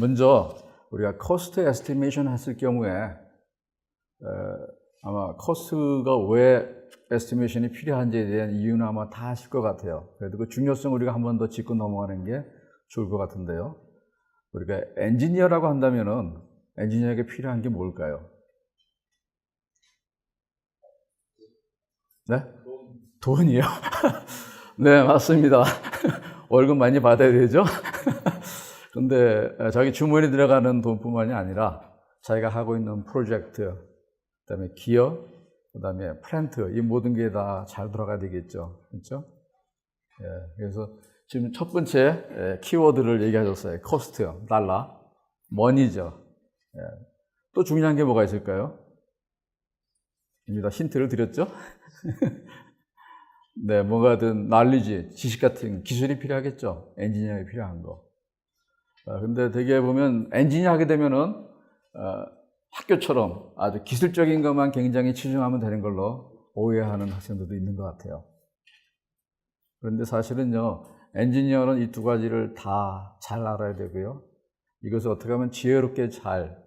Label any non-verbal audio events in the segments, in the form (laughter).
먼저 우리가 코스트 에스티메이션 했을 경우에 에, 아마 코스트가 왜 에스티메이션이 필요한지에 대한 이유는 아마 다 아실 것 같아요. 그래도 그 중요성 우리가 한 번 더 짚고 넘어가는 게 좋을 것 같은데요. 우리가 엔지니어라고 한다면은 엔지니어에게 필요한 게 뭘까요? 네? 돈 이요. (laughs) 네, 맞습니다. (laughs) 월급 많이 받아야 되죠? (laughs) 근데 자기 주머니 들어가는 돈뿐만이 아니라 자기가 하고 있는 프로젝트, 그다음에 기업, 그다음에 플랜트 이 모든 게 다잘 돌아가야 되겠죠, 그렇죠? 예, 그래서 지금 첫 번째 예, 키워드를 얘기하셨어요. 코스트, 달러, 머니죠. 예. 또 중요한 게 뭐가 있을까요? 입니다. 힌트를 드렸죠? (laughs) 네, 뭐가든 난리지, 지식 같은 기술이 필요하겠죠. 엔지니어가 필요한 거. 아, 근데 되게 보면 엔지니어 하게 되면은 어, 학교처럼 아주 기술적인 것만 굉장히 치중하면 되는 걸로 오해하는 학생들도 있는 것 같아요. 그런데 사실은요, 엔지니어는 이 두 가지를 다 잘 알아야 되고요. 이것을 어떻게 하면 지혜롭게 잘,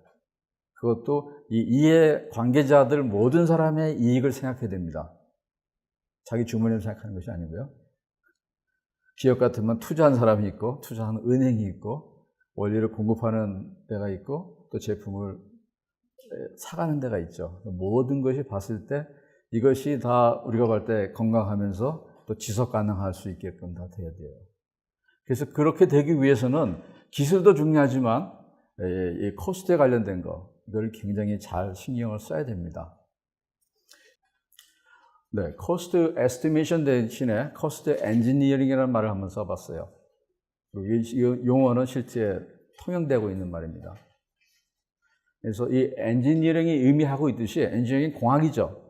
그것도 이 이해 관계자들 모든 사람의 이익을 생각해야 됩니다. 자기 주머니를 생각하는 것이 아니고요. 기업 같으면 투자한 사람이 있고, 투자하는 은행이 있고, 원리를 공급하는 데가 있고, 또 제품을 사가는 데가 있죠. 모든 것이 봤을 때 이것이 다 우리가 볼 때 건강하면서 또 지속 가능할 수 있게끔 다 돼야 돼요. 그래서 그렇게 되기 위해서는 기술도 중요하지만 이 코스트에 관련된 거 이걸 굉장히 잘 신경을 써야 됩니다. 네, 코스트 에스티메이션 대신에 코스트 엔지니어링이라는 말을 한번 써봤어요. 이 용어는 실제 통용되고 있는 말입니다. 그래서 이 엔지니어링이 의미하고 있듯이 엔지니어링 공학이죠.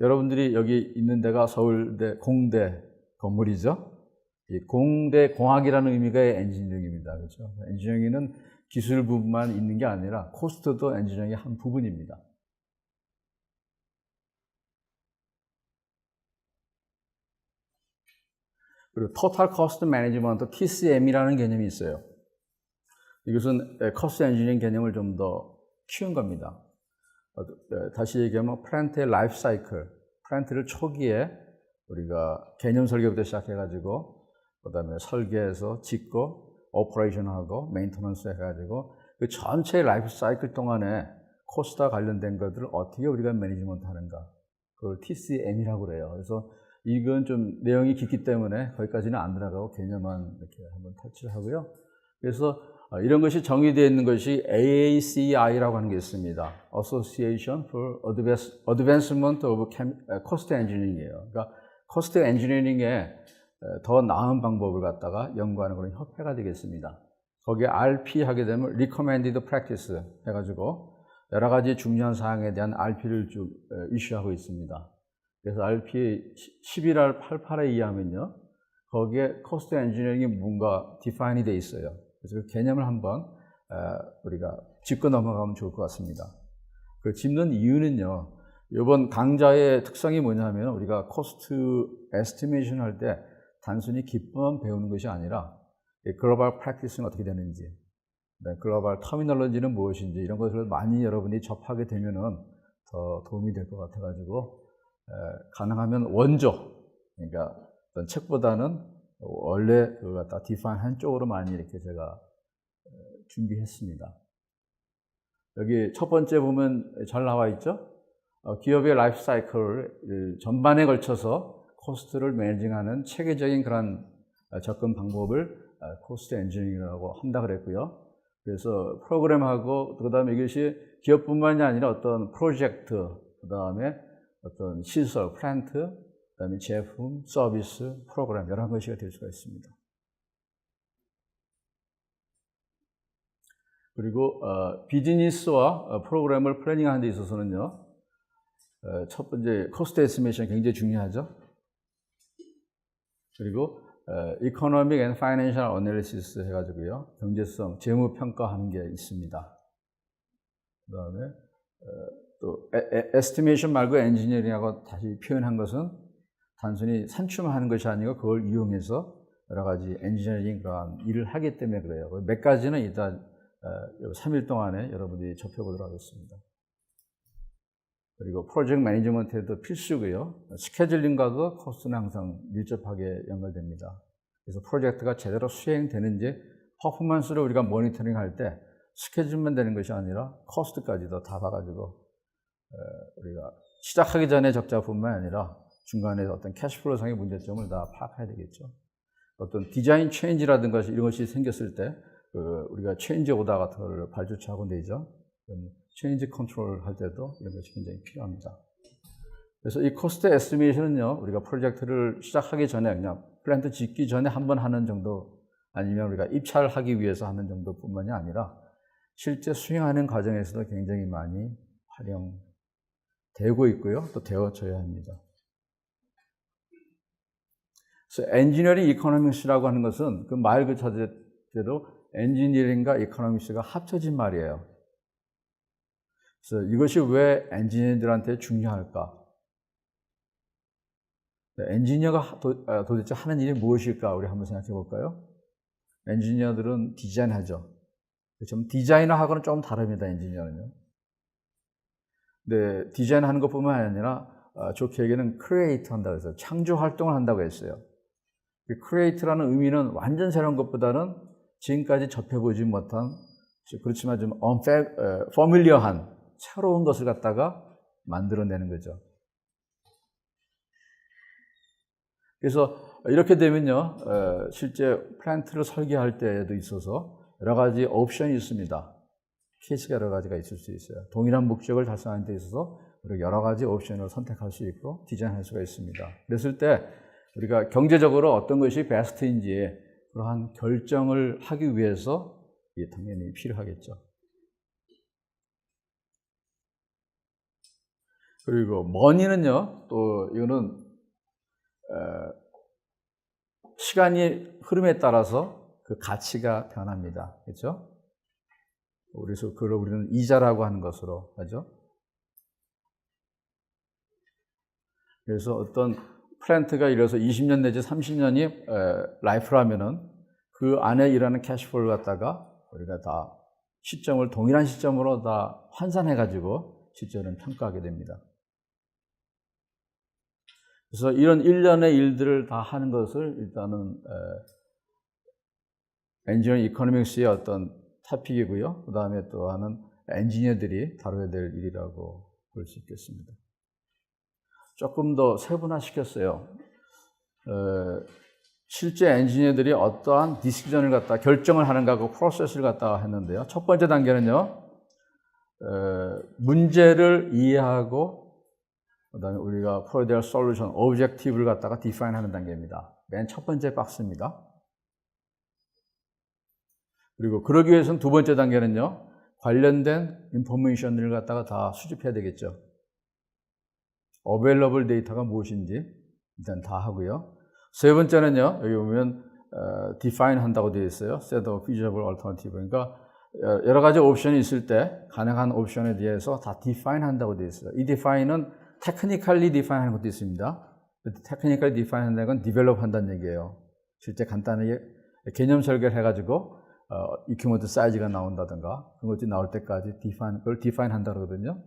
여러분들이 여기 있는 데가 서울대 공대 건물이죠. 이 공대 공학이라는 의미가 엔지니어링입니다. 그렇죠? 엔지니어링은 기술 부분만 있는 게 아니라 코스트도 엔지니어링의 한 부분입니다. 그리고 Total Cost Management, TCM이라는 개념이 있어요. 이것은 코스트 엔지니어링 개념을 좀 더 키운 겁니다. 다시 얘기하면 플랜트의 라이프 사이클, 플랜트를 초기에 우리가 개념 설계부터 시작해가지고 그다음에 설계해서 짓고 오퍼레이션하고 메인터넌스 해가지고 그 전체 라이프 사이클 동안에 코스트와 관련된 것들을 어떻게 우리가 매니지먼트 하는가 그걸 TCM이라고 그래요. 그래서 이건 좀 내용이 깊기 때문에 거기까지는 안 들어가고 개념만 이렇게 한번 터치를 하고요. 그래서 이런 것이 정의되어 있는 것이 AACI라고 하는 게 있습니다. Association for Advancement of Cost Engineering이에요. 그러니까 코스트 엔지니어링에 더 나은 방법을 갖다가 연구하는 그런 협회가 되겠습니다. 거기에 RP 하게 되면 Recommended Practice 해가지고 여러 가지 중요한 사항에 대한 RP를 쭉 이슈하고 있습니다. 그래서 RP 11월 88에 의하면요. 거기에 코스트 엔지니어링이 뭔가 디파인이 돼 있어요. 그래서 그 개념을 한번 우리가 짚고 넘어가면 좋을 것 같습니다. 그 짚는 이유는요. 이번 강좌의 특성이 뭐냐면 우리가 코스트 에스티메이션 할 때 단순히 기법만 배우는 것이 아니라 글로벌 프랙티스는 어떻게 되는지, 네, 글로벌 터미널로지는 무엇인지 이런 것을 많이 여러분이 접하게 되면은 더 도움이 될 것 같아가지고 가능하면 원조, 그러니까 어떤 책보다는 원래 그걸 갖다 디파인 한 쪽으로 많이 이렇게 제가 준비했습니다. 여기 첫 번째 보면 잘 나와 있죠? 어, 기업의 라이프 사이클 전반에 걸쳐서 코스트를 매니징하는 체계적인 그런 어, 접근 방법을 어, 코스트 엔지니어링이라고 한다 그랬고요. 그래서 프로그램하고 그다음에 이것이 기업뿐만이 아니라 어떤 프로젝트 그다음에 어떤 시설, 플랜트, 그다음에 제품, 서비스, 프로그램 여러 가지가 될 수가 있습니다. 그리고 어, 비즈니스와 어, 프로그램을 플래닝하는 데 있어서는요. 어, 첫 번째 코스트 에스티메이션 굉장히 중요하죠. 그리고 이코노믹 앤 파이낸셜 어널리시스 해가지고요. 경제성, 재무 평가하는 게 있습니다. 그 다음에 또 에스티메이션 말고 엔지니어링하고 다시 표현한 것은 단순히 산출하는 것이 아니고 그걸 이용해서 여러 가지 엔지니어링 그런 일을 하기 때문에 그래요. 몇 가지는 일단 3일 동안에 여러분들이 접해보도록 하겠습니다. 그리고 프로젝트 매니지먼트에도 필수고요. 스케줄링과도 코스트는 항상 밀접하게 연결됩니다. 그래서 프로젝트가 제대로 수행되는지 퍼포먼스를 우리가 모니터링 할 때 스케줄만 되는 것이 아니라 코스트까지도 다 봐가지고 우리가 시작하기 전에 적자뿐만 아니라 중간에 어떤 캐시플로상의 문제점을 다 파악해야 되겠죠. 어떤 디자인 체인지라든가 이런 것이 생겼을 때그 우리가 체인지 오다 같은 걸 발주처하고 내죠. 체인지 컨트롤 할 때도 이런 것이 굉장히 필요합니다. 그래서 이 코스트 에스티메이션은요, 우리가 프로젝트를 시작하기 전에 그냥 플랜트 짓기 전에 한 번 하는 정도 아니면 우리가 입찰을 하기 위해서 하는 정도뿐만이 아니라 실제 수행하는 과정에서도 굉장히 많이 활용 되고 있고요. 또 되어져야 합니다. 그래서 엔지니어링 이코노믹스라고 하는 것은 그 말 그 자체로 엔지니어링과 이코노믹스가 합쳐진 말이에요. 그래서 이것이 왜 엔지니어들한테 중요할까? 엔지니어가 도, 아, 대체 하는 일이 무엇일까? 우리 한번 생각해 볼까요? 엔지니어들은 디자인하죠. 좀 디자이너하고는 좀 다릅니다, 엔지니어는요. 근데 디자인하는 것뿐만 아니라 아, 좋게 얘기는 크리에이트 한다고 해서 창조 활동을 한다고 했어요. 크리에이트라는 의미는 완전 새로운 것보다는 지금까지 접해보지 못한 그렇지만 좀 familiar한 새로운 것을 갖다가 만들어내는 거죠. 그래서 이렇게 되면요, 실제 플랜트를 설계할 때에도 있어서 여러 가지 옵션이 있습니다. 케이스가 여러 가지가 있을 수 있어요. 동일한 목적을 달성하는 데 있어서 우리가 여러 가지 옵션을 선택할 수 있고 디자인할 수가 있습니다. 그랬을 때 우리가 경제적으로 어떤 것이 베스트인지 그러한 결정을 하기 위해서 당연히 필요하겠죠. 그리고 머니는요, 또 이거는 시간이 흐름에 따라서 그 가치가 변합니다. 그렇죠? 그래서 그걸 우리는 이자라고 하는 것으로 하죠. 그래서 어떤 플랜트가 이래서 20년 내지 30년이 라이프라면은 그 안에 일하는 캐시플로를 갖다가 우리가 다 시점을 동일한 시점으로 다 환산해 가지고 실제로는 평가하게 됩니다. 그래서 이런 일련의 일들을 다 하는 것을 일단은 엔지니어 이코노믹스의 어떤 타픽이고요. 그 다음에 또 하는 엔지니어들이 다뤄야 될 일이라고 볼 수 있겠습니다. 조금 더 세분화시켰어요. 어, 실제 엔지니어들이 어떠한 디시전을 갖다 결정을 하는가 그 프로세스를 갖다 했는데요. 첫 번째 단계는요. 어, 문제를 이해하고 그다음에 우리가 프로데얼 솔루션, 오브젝티브를 갖다가 디파인 하는 단계입니다. 맨 첫 번째 박스입니다. 그리고 그러기 위해서는 두 번째 단계는요. 관련된 인포메이션을 갖다가 다 수집해야 되겠죠. 어벨러블 데이터가 무엇인지 일단 다 하고요. 세 번째는요. 여기 보면 어, define 한다고 되어 있어요. set of feasible alternative. 그러니까 여러 가지 옵션이 있을 때 가능한 옵션에 대해서 다 define 한다고 되어 있어요. 이 define은 technically define 하는 것도 있습니다. technically define 한다는 건 develop 한다는 얘기예요. 실제 간단하게 개념 설계를 해가지고 어, 이큐먼트 사이즈가 나온다든가 그런 것들이 나올 때까지 define, 그걸 define 한다 그러거든요.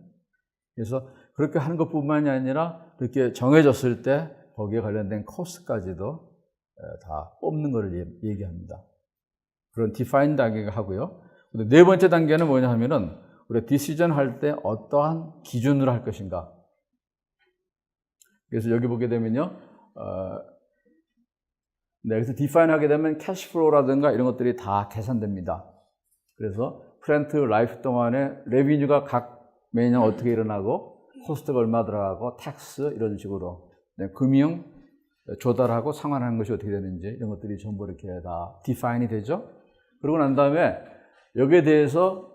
그래서 그렇게 하는 것뿐만이 아니라 그렇게 정해졌을 때 거기에 관련된 코스까지도 다 뽑는 것을 얘기합니다. 그런 define 단계가 하고요. 네 번째 단계는 뭐냐 하면은 우리가 디시전 할 때 어떠한 기준으로 할 것인가. 그래서 여기 보게 되면요. 어, 네, 그래서 define 하게 되면 캐시플로우라든가 이런 것들이 다 계산됩니다. 그래서 프렌트 라이프 동안에 레비뉴가 각 매년 어떻게 일어나고 코스트가 얼마 들어가고 텍스 이런 식으로 네, 금융 조달하고 상환하는 것이 어떻게 되는지 이런 것들이 전부 이렇게 다 디파인이 되죠. 그러고 난 다음에 여기에 대해서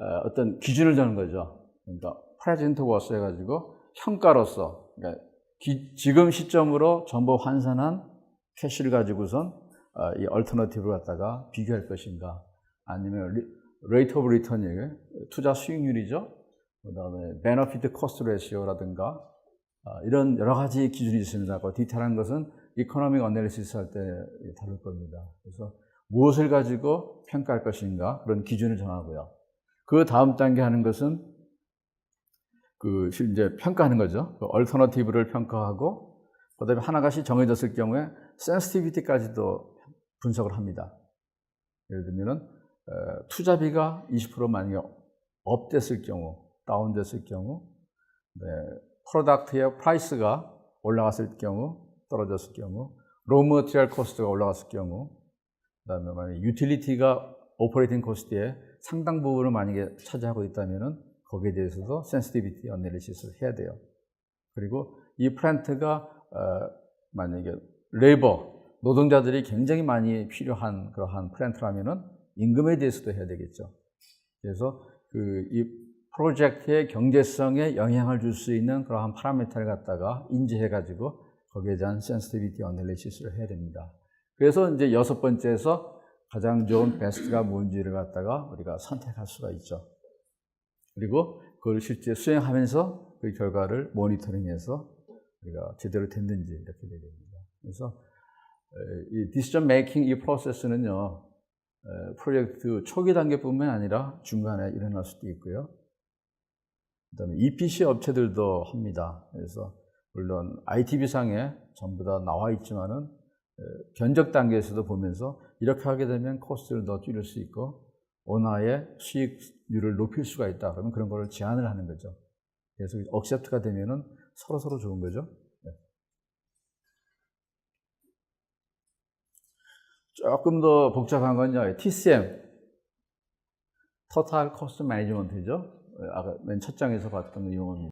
어, 어떤 기준을 정는 거죠. 그러니까 프레젠트 워스 해가지고 평가로서 그러니까 기, 지금 시점으로 전부 환산한 캐시를 가지고선 어, 이 얼터너티브를 갖다가 비교할 것인가 아니면 레이트 오브 리턴이 투자 수익률이죠. 그 다음에 베너피트 코스트 레시오라든가 이런 여러 가지 기준이 있습니다. 그 디테일한 것은 이코노믹 어널리시스 할 때 다룰 겁니다. 그래서 무엇을 가지고 평가할 것인가 그런 기준을 정하고요. 그 다음 단계 하는 것은 그 이제 평가하는 거죠. 그 얼터너티브를 평가하고 그다음에 하나같이 정해졌을 경우에 센시티비티까지도 분석을 합니다. 예를 들면은 어, 투자비가 20% 만약에 업됐을 경우, 다운됐을 경우, 네, 프로덕트의 프라이스가 올라갔을 경우, 떨어졌을 경우, 로우 머티리얼 코스트가 올라갔을 경우, 그다음에 만약 유틸리티가 오퍼레이팅 코스트의 상당 부분을 만약에 차지하고 있다면은 거기에 대해서도 센시티비티 어널리시스를 해야 돼요. 그리고 이 플랜트가 어, 만약에 레이버 노동자들이 굉장히 많이 필요한 그러한 플랜트라면은 임금에 대해서도 해야 되겠죠. 그래서 그 이 프로젝트의 경제성에 영향을 줄 수 있는 그러한 파라미터를 갖다가 인지해 가지고 거기에 대한 센시티비티 어널리시스를 해야 됩니다. 그래서 이제 여섯 번째에서 가장 좋은 베스트가 뭔지를 갖다가 우리가 선택할 수가 있죠. 그리고 그걸 실제 수행하면서 그 결과를 모니터링해서 우리가 제대로 됐는지 이렇게 되게 됩니다. 그래서 이 디시전 메이킹 이 프로세스는요, 프로젝트 초기 단계뿐만 아니라 중간에 일어날 수도 있고요. 그다음에 EPC 업체들도 합니다. 그래서 물론 IT비상에 전부 다 나와 있지만은 견적 단계에서도 보면서 이렇게 하게 되면 코스트를 더 줄일 수 있고 원화의 수익률을 높일 수가 있다. 그러면 그런 거를 제한을 하는 거죠. 그래서 억셉트가 되면은 서로 서로 좋은 거죠. 네. 조금 더 복잡한 건요. TCM, Total Cost Management죠. 아까 맨 첫 장에서 봤던 그 용어입니다.